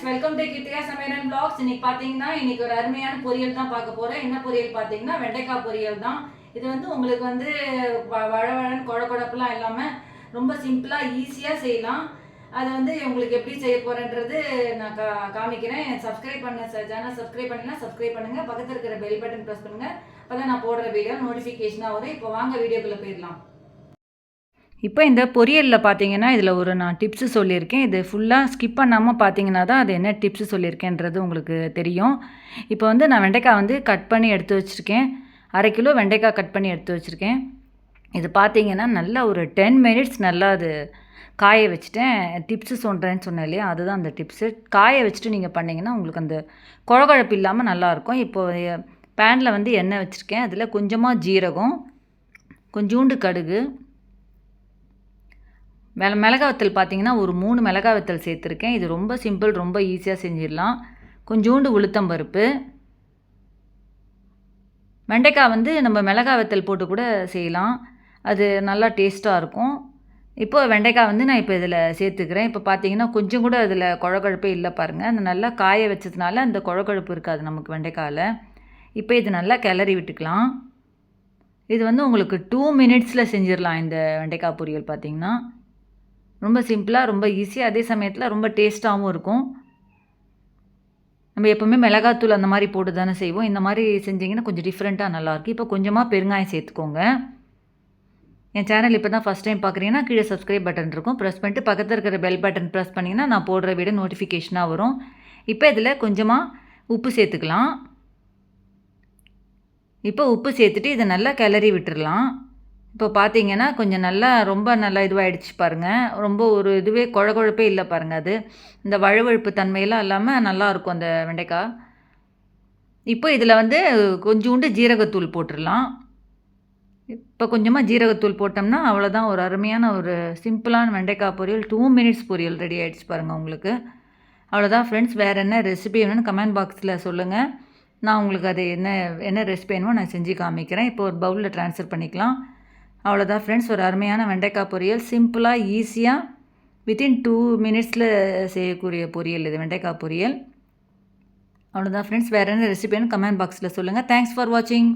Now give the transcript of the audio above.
Friends welcome to கிட்டியா சமையல் blocks இன்னைக்கு பார்த்தீங்கன்னா இன்னைக்கு ஒரு அருமையான பொரியல் தான் பார்க்க போகிறேன் என்ன பொரியல் பார்த்தீங்கன்னா வெண்டைக்காய் பொரியல் தான். இது வந்து உங்களுக்கு வந்து வ- வழவழன்னு குழ குழப்பெல்லாம் இல்லாமல் ரொம்ப சிம்பிளாக ஈஸியாக செய்யலாம். அதை வந்து உங்களுக்கு எப்படி செய்ய போகிறேன்றது நான் கா காமிக்கிறேன். சப்ஸ்கிரைப் பண்ண சேனல் சப்ஸ்கிரைப் பண்ணினா சப்ஸ்கிரைப் பண்ணுங்க. பக்கத்தில் இருக்கிற பெல் பட்டன் ப்ரெஸ் பண்ணுங்கள் அப்போ தான் நான் போடுற வீடியோ நோட்டிஃபிகேஷனாக வரும். இப்போ வாங்க வீடியோக்குள்ளே போயிடலாம். இப்போ இந்த பொரியலில் பார்த்தீங்கன்னா இதில் ஒரு நான் டிப்ஸு சொல்லியிருக்கேன். இது ஃபுல்லாக ஸ்கிப் பண்ணாமல் பார்த்தீங்கன்னா தான் அது என்ன டிப்ஸு சொல்லியிருக்கேன்றது உங்களுக்கு தெரியும். இப்போ வந்து நான் வெண்டைக்காய் வந்து கட் பண்ணி எடுத்து வச்சுருக்கேன். அரை கிலோ வெண்டைக்காய் கட் பண்ணி எடுத்து வச்சுருக்கேன். இது பார்த்தீங்கன்னா நல்லா ஒரு டென் மினிட்ஸ் நல்லா அது காய வச்சுட்டேன். டிப்ஸு சொல்கிறேன்னு சொன்னேன் இல்லையா? அதுதான் அந்த டிப்ஸு காய வச்சுட்டு நீங்கள் பண்ணிங்கன்னா உங்களுக்கு அந்த குழகுழப்பு இல்லாமல் நல்லாயிருக்கும் இப்போ பேனில் வந்து எண்ணெய் வச்சுருக்கேன். அதில் கொஞ்சமாக ஜீரகம் கொஞ்சோண்டு கடுகு மிள மிளகா வத்தல் பார்த்தீங்கன்னா ஒரு மூணு மிளகா வத்தல் சேர்த்துருக்கேன். இது ரொம்ப சிம்பிள் ரொம்ப ஈஸியாக செஞ்சிடலாம். கொஞ்சோண்டு உளுத்தம் பருப்பு. வெண்டைக்காய் வந்து நம்ம மிளகா வத்தல் போட்டு கூட செய்யலாம். அது நல்லா டேஸ்ட்டாக இருக்கும். இப்போ வெண்டைக்காய் வந்து நான் இப்போ இதில் சேர்த்துக்கிறேன். இப்போ பார்த்தீங்கன்னா கொஞ்சம் கூட அதில் குழகுழப்பே இல்லை பாருங்கள் அந்த நல்லா காய வச்சதுனால அந்த குழகுழப்பு இருக்காது நமக்கு வெண்டைக்காயில் இப்போ இது நல்லா கிளறி விட்டுக்கலாம். இது வந்து உங்களுக்கு டூ மினிட்ஸில் செஞ்சிடலாம் இந்த வெண்டைக்காய் பொரியல் பார்த்தீங்கன்னா ரொம்ப சிம்பிளாக ரொம்ப ஈஸியாக அதே சமயத்தில் ரொம்ப டேஸ்ட்டாகவும் இருக்கும். நம்ம எப்போவுமே மிளகாத்தூள் அந்த மாதிரி போட்டு தானே செய்வோம். இந்த மாதிரி செஞ்சிங்கன்னா கொஞ்சம் டிஃப்ரெண்ட்டாக நல்லாயிருக்கும் இப்போ கொஞ்சமாக பெருங்காயம் சேர்த்துக்கோங்க. என் சேனல் இப்போ தான் ஃபஸ்ட் டைம் பார்க்குறீங்கன்னா கீழே சப்ஸ்கிரைப் பட்டன் இருக்கும். ப்ரெஸ் பண்ணிட்டு பக்கத்தில் இருக்கிற பெல் பட்டன் ப்ரெஸ் பண்ணிங்கன்னா நான் போடுற வீடியோ நோட்டிஃபிகேஷனாக வரும். இப்போ இதில் கொஞ்சமாக உப்பு சேர்த்துக்கலாம். இப்போ உப்பு சேர்த்துட்டு இதை நல்லா கிளறி விட்டுடலாம் இப்போ பார்த்தீங்கன்னா கொஞ்சம் நல்லா ரொம்ப நல்லா இதுவாகிடுச்சு பாருங்கள் ரொம்ப ஒரு இதுவே குழகுழப்பே இல்லை பாருங்கள் அது. இந்த வழுவழுப்பு தன்மையெல்லாம் இல்லாமல் நல்லாயிருக்கும் அந்த வெண்டைக்காய். இப்போ இதில் வந்து கொஞ்சோண்டு ஜீரகத்தூள் போட்டுடலாம். இப்போ கொஞ்சமாக ஜீரகத்தூள் போட்டோம்னா அவ்வளோதான். ஒரு அருமையான ஒரு சிம்பிளான வெண்டைக்காய் பொரியல். டூ மினிட்ஸ் பொரியல் ரெடி ஆகிடுச்சு பாருங்கள் உங்களுக்கு. அவ்வளோதான் ஃப்ரெண்ட்ஸ். வேறு என்ன ரெசிபி வேணும்னு கமெண்ட் பாக்ஸில் சொல்லுங்கள் நான் உங்களுக்கு அது என்ன என்ன ரெசிபி வேணுமோ நான் செஞ்சு காமிக்கிறேன். இப்போ ஒரு பவுலில் ட்ரான்ஸ்ஃபர் பண்ணிக்கலாம். அவ்வளோதான் ஃப்ரெண்ட்ஸ் ஒரு அருமையான வெண்டைக்காய் பொரியல். சிம்பிளாக ஈஸியாக வித்தின் டூ மினிட்ஸில் செய்யக்கூடிய பொரியல் இது வெண்டைக்காய் பொரியல். அவ்வளோதான் ஃப்ரெண்ட்ஸ் வேறு என்ன ரெசிபின்னு கமெண்ட் பாக்ஸில் சொல்லுங்கள் தேங்க்ஸ் ஃபார் வாட்சிங்